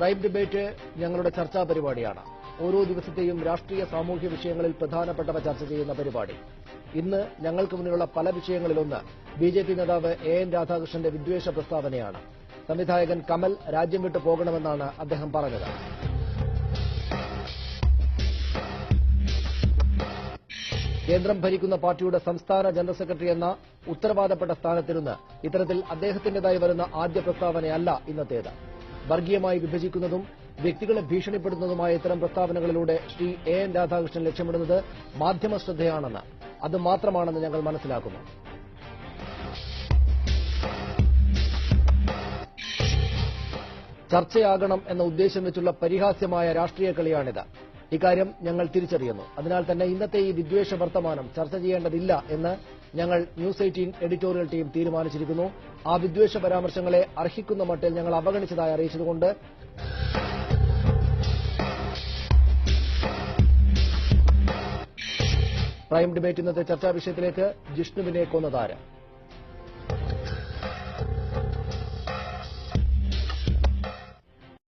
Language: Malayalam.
പ്രൈം ഡിബേറ്റ് ഞങ്ങളുടെ ചർച്ചാ പരിപാടിയാണ്. ഓരോ ദിവസത്തെയും രാഷ്ട്രീയ സാമൂഹ്യ വിഷയങ്ങളിൽ പ്രധാനപ്പെട്ടവ ചർച്ച ചെയ്യുന്ന പരിപാടി. ഇന്ന് ഞങ്ങൾക്ക് മുന്നിലുള്ള പല വിഷയങ്ങളിലൊന്ന് ബി ജെ പി നേതാവ് എ എൻ രാധാകൃഷ്ണന്റെ വിദ്വേഷ പ്രസ്താവനയാണ്. സംവിധായകൻ കമൽ രാജ്യം വിട്ടു പോകണമെന്നാണ് അദ്ദേഹം പറഞ്ഞത്. കേന്ദ്രം ഭരിക്കുന്ന പാർട്ടിയുടെ സംസ്ഥാന ജനറൽ സെക്രട്ടറി എന്ന ഉത്തരവാദപ്പെട്ട സ്ഥാനത്തിരുന്ന് ഇത്തരത്തിൽ അദ്ദേഹത്തിന്റേതായി വരുന്ന ആദ്യ പ്രസ്താവനയല്ല ഇന്നത്തേത്. വർഗീയമായി വിഭജിക്കുന്നതും വ്യക്തികളെ ഭീഷണിപ്പെടുത്തുന്നതുമായ ഇത്തരം പ്രസ്താവനകളിലൂടെ ശ്രീ എ എൻ രാധാകൃഷ്ണൻ ലക്ഷ്യമിടുന്നത് മാധ്യമ ശ്രദ്ധയാണെന്ന് അത് മാത്രമാണെന്ന് ഞങ്ങൾ മനസ്സിലാക്കുന്നു. ചർച്ചയാകണം എന്ന ഉദ്ദേശം വെച്ചുള്ള പരിഹാസ്യമായ രാഷ്ട്രീയ കളിയാണിത്. ഇക്കാര്യം ഞങ്ങൾ തിരിച്ചറിയുന്നു. അതിനാൽ തന്നെ ഇന്നത്തെ ഈ വിദ്വേഷ വർത്തമാനം ചർച്ച ചെയ്യേണ്ടതില്ല എന്ന് ഞങ്ങൾ ന്യൂസ് എയ്റ്റീൻ എഡിറ്റോറിയൽ ടീം തീരുമാനിച്ചിരിക്കുന്നു. ആ വിദ്വേഷ പരാമർശങ്ങളെ അർഹിക്കുന്ന മട്ടിൽ ഞങ്ങൾ അവഗണിച്ചതായി അറിയിച്ചതുകൊണ്ട് പ്രൈം ഡിബേറ്റ് ഇന്നത്തെ ചർച്ചാ വിഷയത്തിലേക്ക് ജിഷ്ണുവിനെ കൊന്നതാര്?